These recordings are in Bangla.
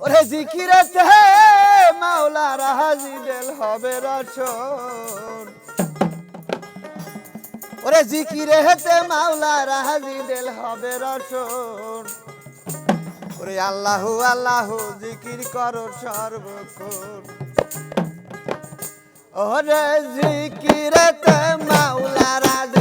ওরে জিকিরেতে মাওলা রাহাজি দেল হবে রসন ওরে হেতে মাওলা রাহাজি দেল হবে রসন ওরে আল্লাহ আল্লাহ জিকির করো সর্বক্ষণ। ওরে জিকিরেতে মাওলা রাজি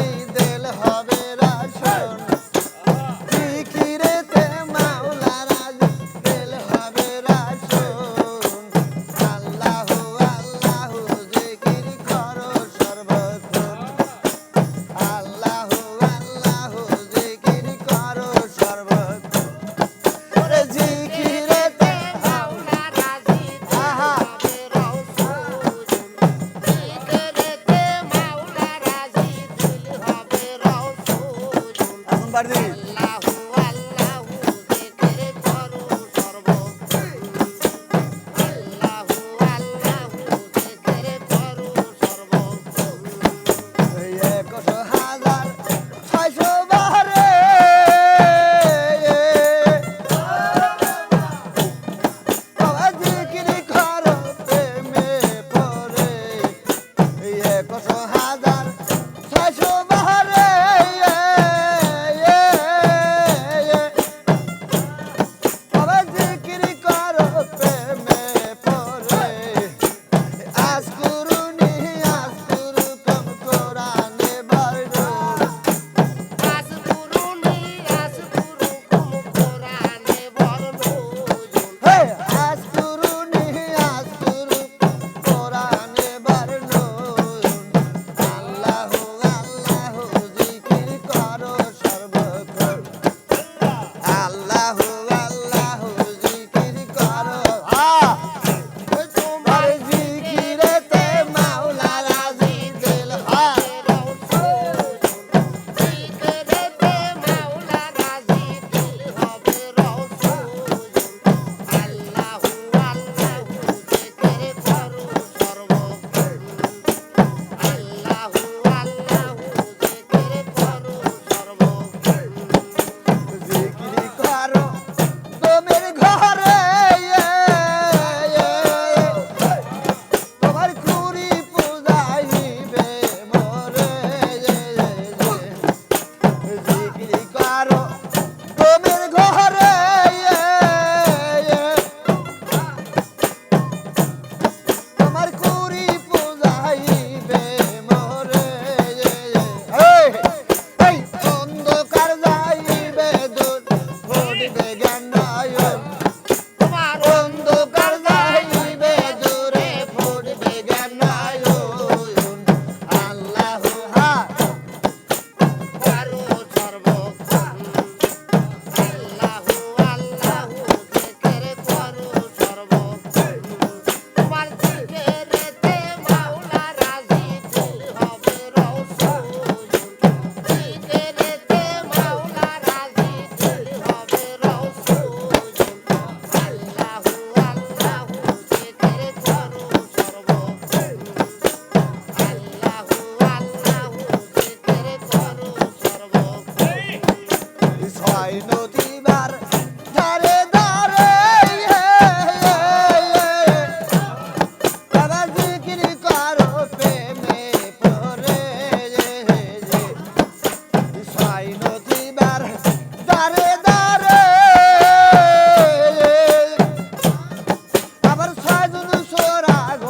రాజును సోరాగో